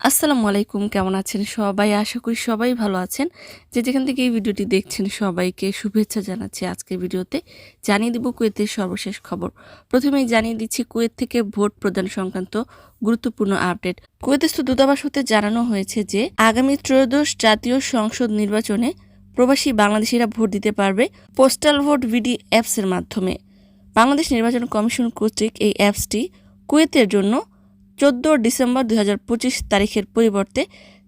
আসসালামু আলাইকুম, কেমন আছেন সবাই? আশা করি সবাই ভালো আছেন। যে যেখান থেকে এই ভিডিওটি দেখছেন সবাইকে শুভেচ্ছা জানাচ্ছি আজকের ভিডিওতে। জানিয়ে দিব কুয়েতের সর্বশেষ খবর। প্রথমেই জানিয়ে দিচ্ছি কুয়েত থেকে ভোট প্রদান সংক্রান্ত গুরুত্বপূর্ণ আপডেট। কুয়েতস্থ দূতাবাস হতে জানানো হয়েছে যে, আগামী ত্রয়োদশ জাতীয় সংসদ নির্বাচনে প্রবাসী বাংলাদেশিরা ভোট দিতে পারবে পোস্টাল ভোট ভিডি অ্যাপসের মাধ্যমে। বাংলাদেশ নির্বাচন কমিশন কর্তৃক এই অ্যাপসটি কুয়েতের জন্য চোদ্দ ডিসেম্বর দুই হাজার পঁচিশ তারিখের পরিবর্তে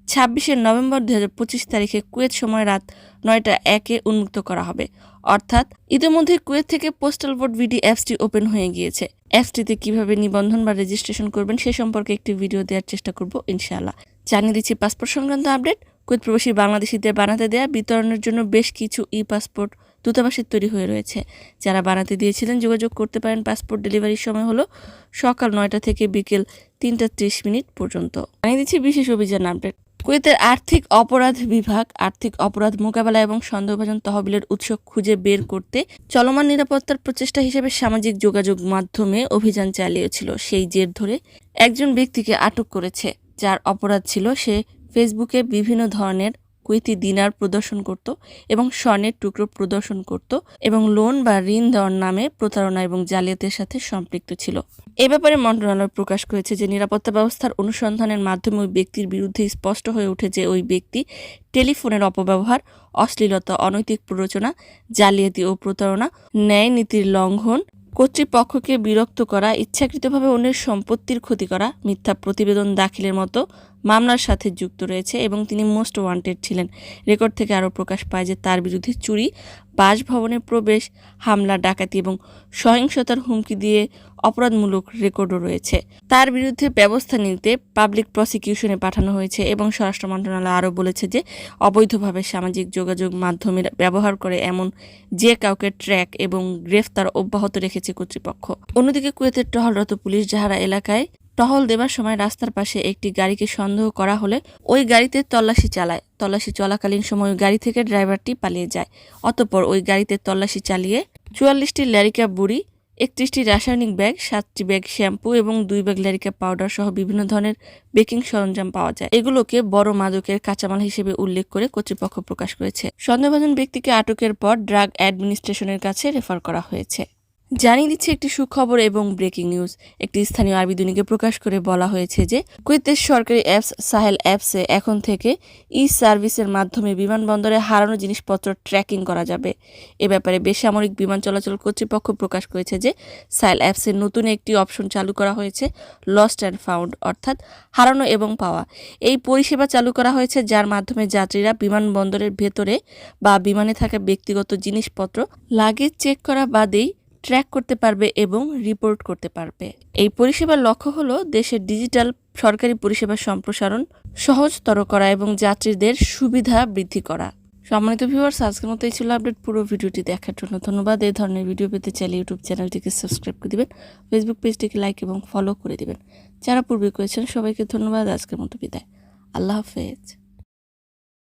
ছাব্বিশে নভেম্বর দুই হাজার পঁচিশ তারিখে কুয়েত সময় রাত নয়টা একে উন্মুক্ত করা হবে। অর্থাৎ ইতিমধ্যে কুয়েত থেকে পোস্টাল ভোট ভিডি অ্যাপসটি ওপেন হয়ে গিয়েছে। অ্যাপসটিতে কীভাবে নিবন্ধন বা রেজিস্ট্রেশন করবেন সে সম্পর্কে একটি ভিডিও দেওয়ার চেষ্টা করব ইনশাআল্লাহ। জানিয়ে দিচ্ছি পাসপোর্ট সংক্রান্ত আপডেট। কুয়েত প্রবাসী বাংলাদেশিদের বানাতে দেয়া বিতরণের জন্য বেশ কিছু ই পাসপোর্ট দূতাবাসের তৈরি হয়ে রয়েছে। যারা বানাতে দিয়েছিলেন যোগাযোগ করতে পারেন পাসপোর্ট ডেলিভারির সময় হলো সকাল নয়টা থেকে বিকেল তিনটা ত্রিশ মিনিট পর্যন্ত। জানিয়ে দিচ্ছি বিশেষ অভিযান আপডেট কুয়েতের আর্থিক অপরাধ বিভাগ, আর্থিক অপরাধ মোকাবেলা এবং সন্দেহভাজন তহবিলের উৎস খুঁজে বের করতে চলমান নিরাপত্তার প্রচেষ্টা হিসেবে সামাজিক যোগাযোগ মাধ্যমে অভিযান চালিয়েছিল। সেই জের ধরে একজন ব্যক্তিকে আটক করেছে। যার অপরাধ ছিল সে ফেসবুকে বিভিন্ন ধরনের কুয়েতি দিনার প্রদর্শন করত এবং স্বর্ণের টুকরো প্রদর্শন করত এবং লোন বা ঋণ দেওয়ার নামে প্রতারণা এবং জালিয়াতের সাথে সম্পৃক্ত ছিল। এ ব্যাপারে মন্ত্রণালয় প্রকাশ করেছে যে নিরাপত্তা ব্যবস্থার অনুসন্ধানের মাধ্যমে ওই ব্যক্তির বিরুদ্ধে স্পষ্ট হয়ে ওঠে যে ওই ব্যক্তি টেলিফোনের অপব্যবহার, অশ্লীলতা, অনৈতিক প্ররোচনা, জালিয়াতি ও প্রতারণা, ন্যায় নীতির লঙ্ঘন, কর্তৃপক্ষকে বিরক্ত করা, ইচ্ছাকৃতভাবে অন্যের সম্পত্তির ক্ষতি করা, মিথ্যা প্রতিবেদন দাখিলের মতো মামলার সাথে যুক্ত রয়েছে এবং তিনি মোস্ট ওয়ান্টেড ছিলেন। রেকর্ড থেকে আরও প্রকাশ পায় যে তার বিরুদ্ধে চুরি, বাসভবনে প্রবেশ, হামলা, ডাকাতি এবং সহিংসতার হুমকি দিয়ে অপরাধমূলক রেকর্ডও রয়েছে। তার বিরুদ্ধে ব্যবস্থা নিতে পাবলিক প্রসিকিউশনে পাঠানো হয়েছে এবং স্বরাষ্ট্র মন্ত্রণালয় আরও বলেছে যে অবৈধভাবে সামাজিক যোগাযোগ মাধ্যমের ব্যবহার করে এমন যে কাউকে ট্র্যাক এবং গ্রেফতার অব্যাহত রেখেছে কর্তৃপক্ষ। অন্যদিকে কুয়েতের টহলরত পুলিশ যাহারা এলাকায় টহল দেবার সময় রাস্তার পাশে একটি গাড়িকে সন্দেহ করা হলে ওই গাড়িতে তল্লাশি চালায়। তল্লাশি চলাকালীন সময় গাড়ি থেকে ড্রাইভারটি পালিয়ে যায়। অতপর ওই গাড়িতে তল্লাশি চালিয়ে চুয়াল্লিশটি ল্যারিকা বুড়ি, একত্রিশটি রাসায়নিক ব্যাগ, সাতটি ব্যাগ শ্যাম্পু এবং দুই ব্যাগ ল্যারিকা পাউডার সহ বিভিন্ন ধরনের বেকিং সরঞ্জাম পাওয়া যায়। এগুলোকে বড় মাদকের কাঁচামাল হিসেবে উল্লেখ করে কর্তৃপক্ষ প্রকাশ করেছে। সন্দেহভাজন ব্যক্তিকে আটকের পর ড্রাগ অ্যাডমিনিস্ট্রেশনের কাছে রেফার করা হয়েছে। জানিয়ে দিচ্ছে একটি সুখবর এবং ব্রেকিং নিউজ। একটি স্থানীয় আরবি দৈনিকে প্রকাশ করে বলা হয়েছে যে, কুয়েতের সরকারি অ্যাপস সাহেল অ্যাপসে এখন থেকে ই সার্ভিসের মাধ্যমে বিমানবন্দরে হারানো জিনিসপত্র ট্র্যাকিং করা যাবে। এ ব্যাপারে বেসামরিক বিমান চলাচল কর্তৃপক্ষ প্রকাশ করেছে যে, সাহেল অ্যাপসের নতুন একটি অপশন চালু করা হয়েছে, লস্ট অ্যান্ড ফাউন্ড, অর্থাৎ হারানো এবং পাওয়া। এই পরিষেবা চালু করা হয়েছে যার মাধ্যমে যাত্রীরা বিমানবন্দরের ভেতরে বা বিমানে থাকা ব্যক্তিগত জিনিসপত্র, লাগেজ চেক করা বাদেই ট্র্যাক করতে পারবে এবং রিপোর্ট করতে পারবে। এই পরিষেবার লক্ষ্য হলো দেশের ডিজিটাল সরকারি পরিষেবা সম্প্রসারণ সহজতর করা এবং যাত্রীদের সুবিধা বৃদ্ধি করা। সম্মানিত ভিউয়ার্স আজকের মতো এই ছিল আপডেট পুরো ভিডিওটি দেখার জন্য ধন্যবাদ। এই ধরনের ভিডিও পেতে চাইলে ইউটিউব চ্যানেলটিকে সাবস্ক্রাইব করে দিবেন ফেসবুক পেজটিকে লাইক এবং ফলো করে দিবেন। যারা পূর্বে করেছেন, সবাইকে ধন্যবাদ। আজকের মতো বিদায়। আল্লাহ হাফেজ।